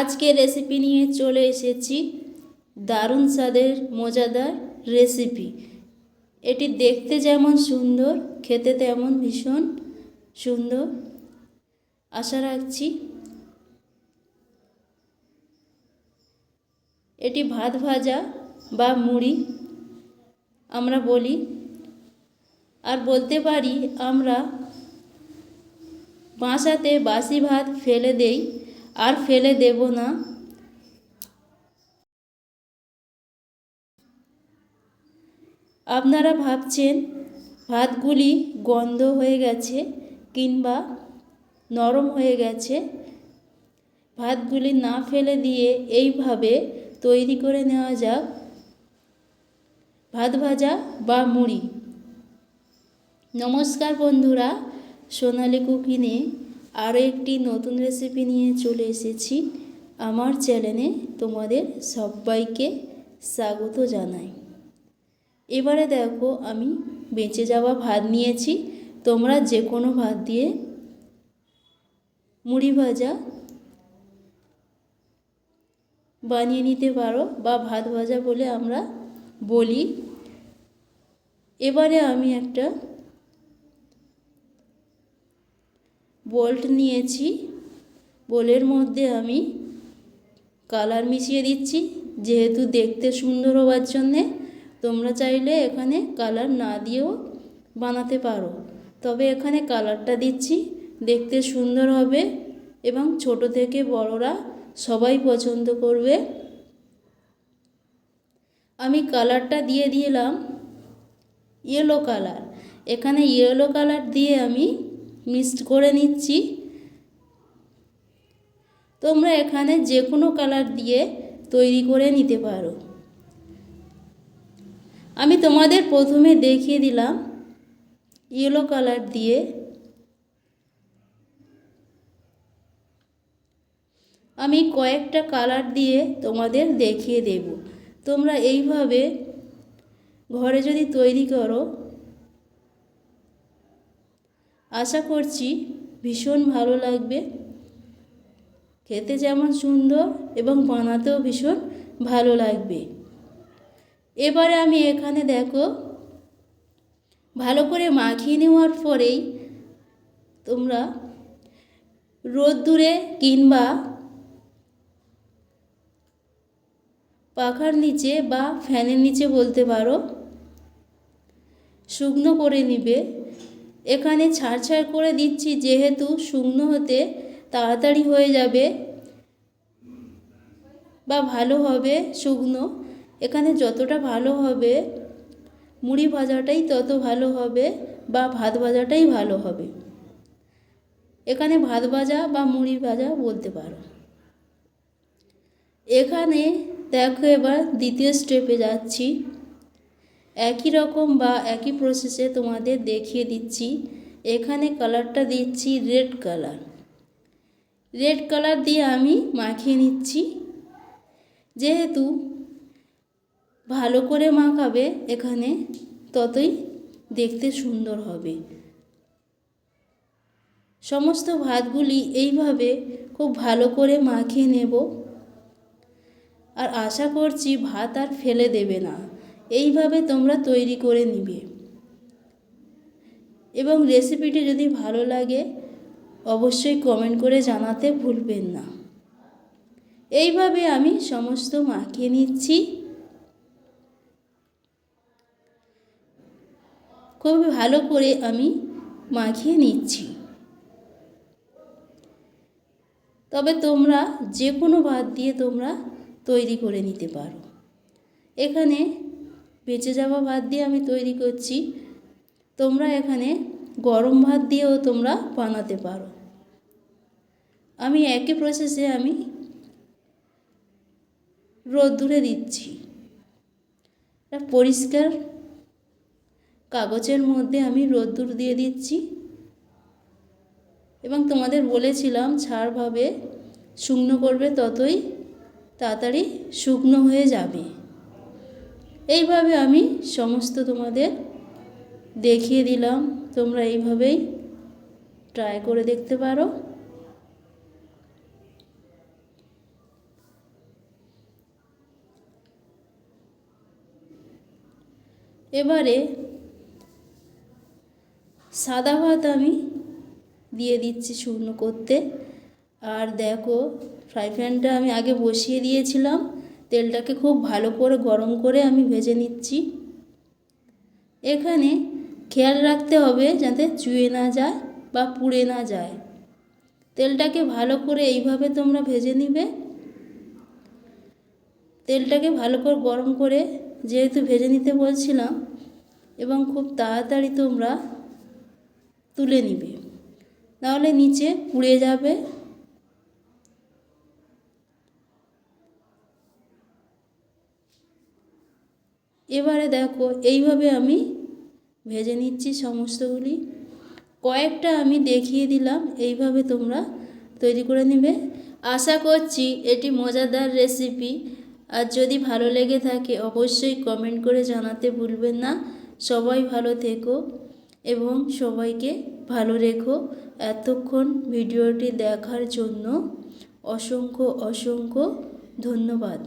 আজকে রেসিপি নিয়ে চলে এসেছি। দারুণ স্বাদের, মজাদার রেসিপি এটি দেখতে যেমন সুন্দর, খেতে তেমন ভীষণ সুন্দর। আশা রাখছি এটি ভাত ভাজা বা মুড়ি, আমরা বলি। আর বলতে পারি, আমরা বাসাতে বাসি ভাত ফেলে দেই। আর ফেলে দেব না। আপনারা ভাবছেন ভাতগুলি গন্ধ হয়ে গেছে কিংবা নরম হয়ে গেছে। ভাতগুলি না ফেলে দিয়ে এইভাবে তৈরি করে নেওয়া যাক। ভাত ভাজা বা মুড়ি। নমস্কার বন্ধুরা, সোনালি কুকিনে আরও একটি নতুন রেসিপি নিয়ে চলে এসেছি। আমার চ্যানেলে তোমাদের সবাইকে স্বাগত জানাই। এবারে দেখো, আমি বেঁচে যাওয়া ভাত নিয়েছি। তোমরা যে কোনো ভাত দিয়ে মুড়ি ভাজা বানিয়ে নিতে পারো বা ভাত ভাজা বলে আমরা বলি। এবারে আমি একটা বোল্ট নিয়েছি। বোলের মধ্যে আমি কালার মিশিয়ে দিচ্ছি। যেহেতু দেখতে সুন্দর হওয়ার জন্যে তোমরা চাইলে এখানে কালার না দিয়েও বানাতে পারো। তবে এখানে কালারটা দিচ্ছি। দেখতে সুন্দর হবে এবং ছোট থেকে বড়রা সবাই পছন্দ করবে। আমি কালারটা দিয়ে দিলাম ইয়েলো কালার এখানে ইয়েলো কালার দিয়ে আমি মিক্সড করে নিচ্ছি। তোমরা এখানে যে কোনো কালার দিয়ে তৈরি করে নিতে পারো। আমি তোমাদের প্রথমে দেখিয়ে দিলাম ইয়েলো কালার দিয়ে। আমি কয়েকটা কালার দিয়ে তোমাদের দেখিয়ে দেব। তোমরা এইভাবে ঘরে যদি তৈরি করো আশা করছি ভীষণ ভালো লাগবে। খেতে যেমন সুন্দর এবং বানাতেও ভীষণ ভালো লাগবে। এবারে আমি এখানে দেখো, ভালো করে মাখিয়ে নেওয়ার পরেই তোমরা রোদ্দুরে কিংবা পাখার নিচে বা ফ্যানের নিচে বলতে পারো, শুকনো করে নিবে। এখানে ছাড় ছাড় করে দিচ্ছি, যেহেতু শুকনো হতে তাড়াতাড়ি হয়ে যাবে বা ভালো হবে শুকনো। এখানে যতটা ভালো হবে, মুড়ি ভাজাটাই তত ভালো হবে বা ভাত ভাজাটাই ভালো হবে। এখানে ভাত ভাজা বা মুড়ি ভাজা বলতে পারো। এখানে দেখো এবার দ্বিতীয় স্টেপে যাচ্ছি। একই রকম বা একই প্রসেসে তোমাদের দেখিয়ে দিচ্ছি। এখানে কালারটা দিচ্ছি রেড কালার রেড কালার দিয়ে আমি মাখিয়ে নিচ্ছি। যেহেতু ভালো করে মাখাবে এখানে, ততই দেখতে সুন্দর হবে। সমস্ত ভাতগুলি এইভাবে খুব ভালো করে মাখিয়ে নেব। আর আশা করছি ভাত আর ফেলে দেবে না। এইভাবে তোমরা তৈরি করে নিবে। এবং রেসিপিটি যদি ভালো লাগে, অবশ্যই কমেন্ট করে জানাতে ভুলবেন না। এইভাবে আমি সমস্ত মাখিয়ে নিচ্ছি। খুব ভালো করে আমি মাখিয়ে নিচ্ছি। তবে তোমরা যে কোনো ভাত দিয়ে তোমরা তৈরি করে নিতে পারো। এখানে বেঁচে যাওয়া ভাত দিয়ে আমি তৈরি করছি। তোমরা এখানে গরম ভাত দিয়েও তোমরা বানাতে পারো। আমি একই প্রসেসে আমি রোদ্দুরে দিচ্ছি। পরিষ্কার কাগজের মধ্যে আমি রোদ্দুর দিয়ে দিচ্ছি। এবং তোমাদের বলেছিলাম ছাড়ভাবে শুকনো করবে, ততই তাড়াতাড়ি শুকনো হয়ে যাবে। এইভাবে আমি সমস্ত তোমাদের দেখিয়ে দিলাম। তোমরা এইভাবেই ট্রাই করে দেখতে পারো। এবারে সাদা ভাত আমি দিয়ে দিচ্ছি শুকনো করতে। আর দেখো ফ্রাই প্যানটা আমি আগে বসিয়ে দিয়েছিলাম। তেলটাকে খুব ভালো করে গরম করে আমি ভেজে নিচ্ছি। এখানে খেয়াল রাখতে হবে যাতে চুয়ে না যায় বা পুড়ে না যায়। তেলটাকে ভালো করে এইভাবে তোমরা ভেজে নিবে। তেলটাকে ভালো করে গরম করে যেহেতু ভেজে নিতে বলছিলাম এবং খুব তাড়াতাড়ি তোমরা তুলে নিবে। নাহলে নিচে পুড়ে যাবে। এবারে দেখো, এইভাবে আমি ভেজে নিচ্ছি সমস্তগুলি। কয়েকটা আমি দেখিয়ে দিলাম, এইভাবে তোমরা তৈরি করে নেবে। আশা করছি এটি মজাদার রেসিপি আর যদি ভালো লেগে থাকে, অবশ্যই কমেন্ট করে জানাতে ভুলবেন না। সবাই ভালো থেকো এবং সবাইকে ভালো রেখো। এতক্ষণ ভিডিওটি দেখার জন্য অসংখ্য অসংখ্য ধন্যবাদ।